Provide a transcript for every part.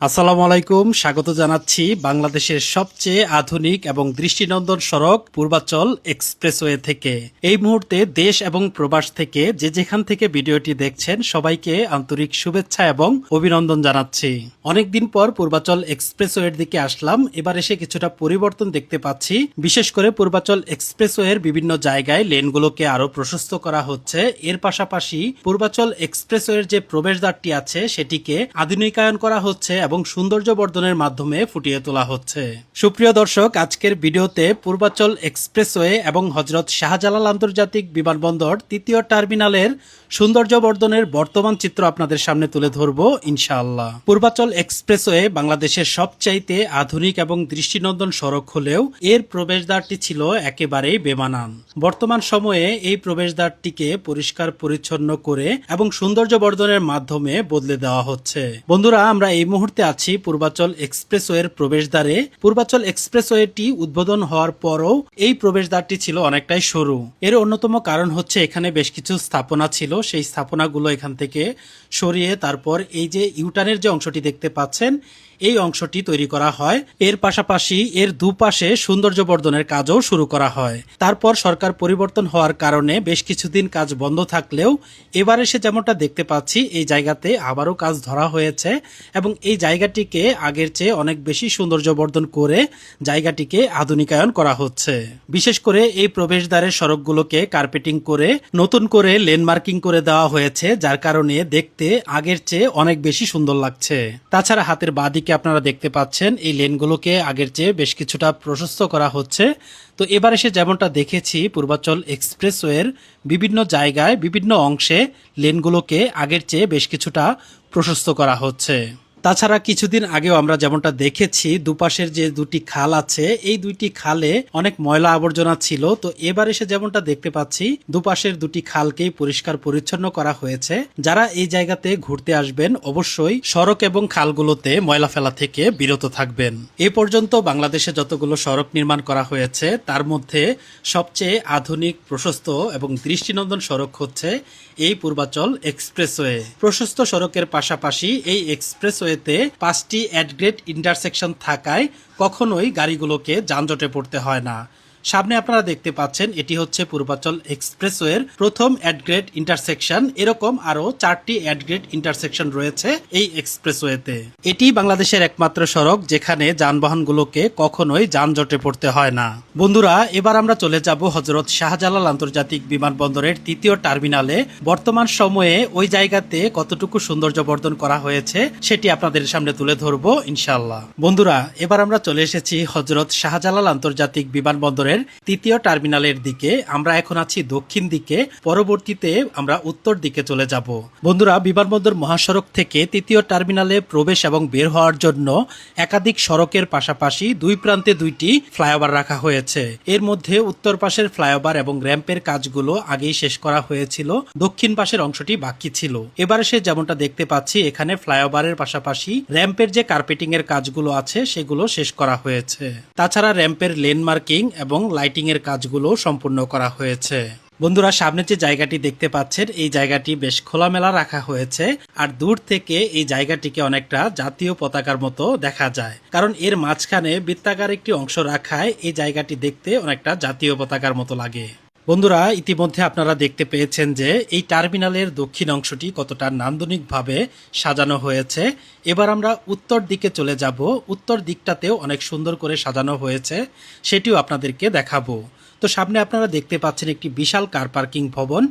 আসসালামু আলাইকুম। স্বাগত জানাচ্ছি বাংলাদেশের সবচেয়ে আধুনিক এবং দৃষ্টিনন্দন সড়ক পূর্বাচল এক্সপ্রেসওয়ে থেকে। এই মুহূর্তে দেশ এবং প্রবাস থেকে যে যেখান থেকে ভিডিওটি দেখছেন সবাইকে আন্তরিক শুভেচ্ছা এবং অভিনন্দন জানাচ্ছি। অনেকদিন পর পূর্বাচল এক্সপ্রেসওয়ের দিকে আসলাম। এবার এসে কিছুটা পরিবর্তন দেখতে পাচ্ছি। বিশেষ করে পূর্বাচল এক্সপ্রেসওয়ের বিভিন্ন জায়গায় লেনগুলোকে আরও প্রশস্ত করা হচ্ছে। এর পাশাপাশি পূর্বাচল এক্সপ্রেসওয়ের যে প্রবেশদ্বারটি আছে, সেটিকে আধুনিকায়ন করা হচ্ছে এবং সৌন্দর্য বর্ধনের মাধ্যমে ফুটিয়ে তোলা হচ্ছে। সুপ্রিয় দর্শক, আজকের ভিডিওতে পূর্বাচল এক্সপ্রেসওয়ে এবং হজরত শাহজালাল আন্তর্জাতিক বিমানবন্দর তৃতীয় টার্মিনালের সৌন্দর্য বর্ধনের বর্তমান চিত্র আপনাদের সামনে তুলে ধরব ইনশাআল্লাহ। পূর্বাচল এক্সপ্রেসওয়ে বাংলাদেশের সবচাইতে আধুনিক এবং দৃষ্টিনন্দন সড়ক হলেও এর প্রবেশদ্বারটি ছিল একেবারেই বেমানান। বর্তমান সময়ে এই প্রবেশদ্বারটিকে পরিষ্কার পরিচ্ছন্ন করে এবং সৌন্দর্য বর্ধনের মাধ্যমে বদলে দেওয়া হচ্ছে। বন্ধুরা, আমরা এই মুহূর্তে আছি পূর্বাচল এক্সপ্রেসওয়ের প্রবেশদ্বারে। পূর্বাচল এক্সপ্রেসওয়েটি উদ্বোধন হওয়ার পরও এই প্রবেশদ্বারটি ছিল অনেকটাই সরু। এর অন্যতম কারণ হচ্ছে এখানে বেশ কিছু স্থাপনা ছিল। সেই স্থাপনাগুলো এখান থেকে সরিয়ে তারপর এই যে ইউটানের যে অংশটি দেখতে পাচ্ছেন এই অংশটি তৈরি করা হয়। এর পাশাপাশি এর দুপাশে সৌন্দর্য বর্ধনের কাজও শুরু করা হয়। তারপর সরকার পরিবর্তন হওয়ার কারণে বেশ কিছুদিন কাজ বন্ধ থাকলেও এবার এসে যেমনটা দেখতে পাচ্ছি, এই জায়গাতে আবারও কাজ ধরা হয়েছে এবং এই জায়গাটিকে আগের চেয়ে অনেক বেশি সৌন্দর্য বর্ধন করে জায়গাটিকে আধুনিকায়ন করা হচ্ছে। বিশেষ করে এই প্রবেশদ্বারের সড়কগুলোকে কার্পেটিং করে, নতুন করে লেন মার্কিং করে দেওয়া হয়েছে, যার কারণে দেখতে আগের চেয়ে অনেক বেশি সুন্দর লাগছে। তাছাড়া হাতের বাঁদিকে আপনারা দেখতে পাচ্ছেন, এই লেনগুলোকে আগের চেয়ে বেশ কিছুটা প্রশস্ত করা হচ্ছে। তো এবার এসে যেমনটা দেখেছি, পূর্বাচল এক্সপ্রেসওয়ের বিভিন্ন জায়গায়, বিভিন্ন অংশে লেনগুলোকে আগের চেয়ে বেশ কিছুটা প্রশস্ত করা হচ্ছে। তাছাড়া কিছুদিন আগেও আমরা যেমনটা দেখেছি, দুপাশের যে দুটি খাল আছে, এই দুইটি খালে অনেক ময়লা আবর্জনা ছিল। তো এবার এসে যেমনটা দেখতে পাচ্ছি, দুপাশের দুটি খালকেই পরিষ্কার পরিচ্ছন্ন করা হয়েছে। যারা এই জায়গাতে ঘুরতে আসবেন, অবশ্যই সড়ক এবং খালগুলোতে ময়লা ফেলা থেকে বিরত থাকবেন। এ পর্যন্ত বাংলাদেশে যতগুলো সড়ক নির্মাণ করা হয়েছে, তার মধ্যে সবচেয়ে আধুনিক, প্রশস্ত এবং দৃষ্টিনন্দন সড়ক হচ্ছে এই পূর্বাচল এক্সপ্রেসওয়ে। প্রশস্ত সড়কের পাশাপাশি এই এক্সপ্রেসওয়েতে পাঁচটি অ্যাডগ্রেড ইন্টারসেকশন থাকায় কখনোই গাড়িগুলোকে যানজটে পড়তে হয় না। সামনে আপনারা দেখতে পাচ্ছেন, এটি হচ্ছে পূর্বাচল এক্সপ্রেসওয়ের প্রথম অ্যাডগ্রেড ইন্টারসেকশন। এরকম আরও চারটি অ্যাডগ্রেড ইন্টারসেকশন রয়েছে এই এক্সপ্রেসওয়েতে। এটি বাংলাদেশের একমাত্র সড়ক যেখানে যানবাহনগুলোকে কখনোই যানজটে পড়তে হয় না। বন্ধুরা, এবার আমরা চলে যাব হজরত শাহজালাল আন্তর্জাতিক বিমানবন্দরের তৃতীয় টার্মিনালে। বর্তমান সময়ে ওই জায়গাতে কতটুকু সৌন্দর্য বর্ধন করা হয়েছে, সেটি আপনাদের সামনে তুলে ধরবো ইনশাল্লাহ বন্ধুরা, এবার আমরা চলে এসেছি হজরত শাহজালাল আন্তর্জাতিক বিমানবন্দরের তৃতীয় টার্মিনালের দিকে। আমরা এখন আছি দক্ষিণ দিকে, পরবর্তীতে আমরা উত্তর দিকে চলে যাব। বন্ধুরা, বিমানবন্দর মহাসড়ক থেকে তৃতীয় টার্মিনালে প্রবেশ এবং বের হওয়ার জন্য একাধিক সড়কের পাশাপাশি দুই প্রান্তে দুইটি ফ্লাইওভার রাখা হয়েছে। এর মধ্যে উত্তর পাশের ফ্লাইওভার এবং র্যাম্পের কাজগুলো আগেই শেষ করা হয়েছিল। দক্ষিণ পাশের অংশটি বাকি ছিল। এবারে সে যেমনটা দেখতে পাচ্ছি, এখানে ফ্লাইওভারের পাশাপাশি র্যাম্পের যে কার্পেটিং এর কাজগুলো আছে, সেগুলো শেষ করা হয়েছে। তাছাড়া র্যাম্পের লেন মার্কিং এবং লাইটিং এর কাজগুলো সম্পূর্ণ করা হয়েছে। বন্ধুরা, সামনে যে জায়গাটি দেখতে পাচ্ছেন, এই জায়গাটি বেশ খোলামেলা রাখা হয়েছে, আর দূর থেকে এই জায়গাটিকে অনেকটা জাতীয় পতাকার মতো দেখা যায়। কারণ এর মাঝখানে বৃত্তাকার একটি অংশ রাখায় এই জায়গাটি দেখতে অনেকটা জাতীয় পতাকার মতো লাগে। বন্ধুরা, ইতিমধ্যে আপনারা দেখতে পেয়েছেন যে এই টার্মিনালের দক্ষিণ অংশটি কতটা নান্দনিকভাবে সাজানো হয়েছে। এবার আমরা উত্তর দিকে চলে যাব। উত্তর দিকটাতেও অনেক সুন্দর করে সাজানো হয়েছে। সেটিও আপনাদেরকে দেখাবো। তো সামনে আপনারা দেখতে পাচ্ছেন একটি বিশাল কার পার্কিং ভবন।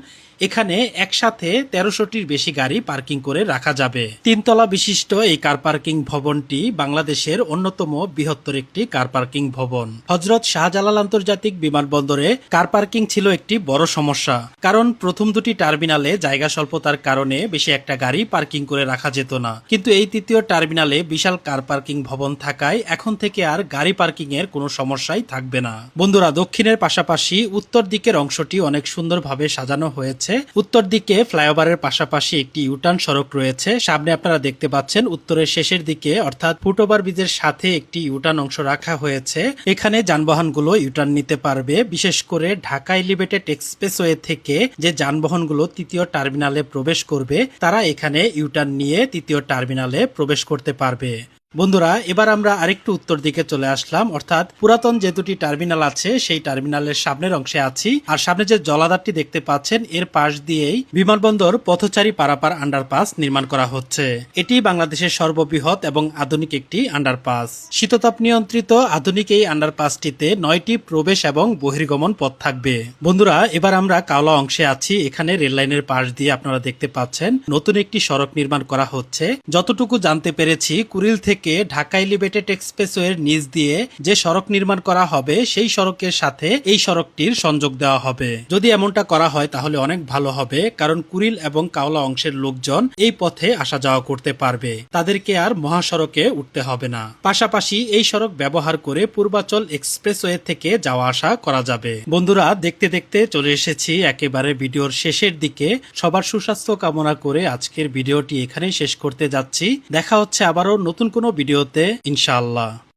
এখানে একসাথে তেরোশোটির বেশি গাড়ি পার্কিং করে রাখা যাবে। তিনতলা বিশিষ্ট এই কার পার্কিং ভবনটি বাংলাদেশের অন্যতম বৃহত্তর একটি কার পার্কিং ভবন। হজরত শাহজালাল আন্তর্জাতিক বিমানবন্দরে কার পার্কিং ছিল একটি বড় সমস্যা। কারণ প্রথম দুটি টার্মিনালে জায়গা স্বল্পতার কারণে বেশি একটা গাড়ি পার্কিং করে রাখা যেত না। কিন্তু এই তৃতীয় টার্মিনালে বিশাল কার পার্কিং ভবন থাকায় এখন থেকে আর গাড়ি পার্কিং এর কোনো সমস্যাই থাকবে না। বন্ধুরা, দক্ষিণের পাশাপাশি উত্তর দিকের অংশটি অনেক সুন্দরভাবে সাজানো হয়েছে। হয়েছে উত্তর দিকে ফ্লাইওভারের পাশাপাশি একটি ইউটার্ন সড়ক রয়েছে। সামনে আপনারা দেখতে পাচ্ছেন, উত্তরের শেষের দিকে, অর্থাৎ ফুটওভার ব্রিজের সাথে একটি ইউটার্ন অংশ রাখা হয়েছে। এখানে যানবাহনগুলো ইউটার্ন নিতে পারবে। বিশেষ করে ঢাকা এলিভেটেড এক্সপ্রেসওয়ে থেকে যে যানবাহনগুলো তৃতীয় টার্মিনালে প্রবেশ করবে, তারা এখানে ইউটার্ন নিয়ে তৃতীয় টার্মিনালে প্রবেশ করতে পারবে। বন্ধুরা, এবার আমরা আরেকটু উত্তর দিকে চলে আসলাম। অর্থাৎ পুরাতন যে দুটি টার্মিনাল আছে, সেই টার্মিনালের সামনের অংশে আছি। আর সামনে যে জলাধারটি দেখতে পাচ্ছেন, এর পাশ দিয়েই বিমানবন্দর পথচারী পারাপার আন্ডারপাস নির্মাণ করা হচ্ছে। এটি বাংলাদেশের সর্ববৃহৎ এবং আধুনিক একটি আন্ডারপাস। শীততাপ নিয়ন্ত্রিত আধুনিক এই আন্ডারপাসটিতে নয়টি প্রবেশ এবং বহির্গমন পথ থাকবে। বন্ধুরা, এবার আমরা কাওলা অংশে আছি। এখানে রেল লাইনের পাশ দিয়ে আপনারা দেখতে পাচ্ছেন, নতুন একটি সড়ক নির্মাণ করা হচ্ছে। যতটুকু জানতে পেরেছি, কুরিল থেকে ঢাকা এলিভেটেড এক্সপ্রেসওয়ের নিচ দিয়ে যে সড়ক নির্মাণ করা হবে, সেই সড়কের সাথে এই সড়কটির সংযোগ দেওয়া হবে। যদি এমনটা করা হয়, তাহলে অনেক ভালো হবে, কারণ কুড়িল এবং কাওলা অংশের লোকজন এই পথে আসা যাওয়া করতে পারবে। তাদেরকে আর মহাসড়কে উঠতে হবে না। পাশাপাশি এই সড়ক ব্যবহার করে পূর্বাচল এক্সপ্রেসওয়ে থেকে যাওয়া আসা করা যাবে। বন্ধুরা, দেখতে দেখতে চলে এসেছি একেবারে ভিডিওর শেষের দিকে। সবার সুস্বাস্থ্য কামনা করে আজকের ভিডিওটি এখানেই শেষ করতে যাচ্ছি। দেখা হচ্ছে আবারও নতুন কোনো ভিডিওতে ইনশাআল্লাহ।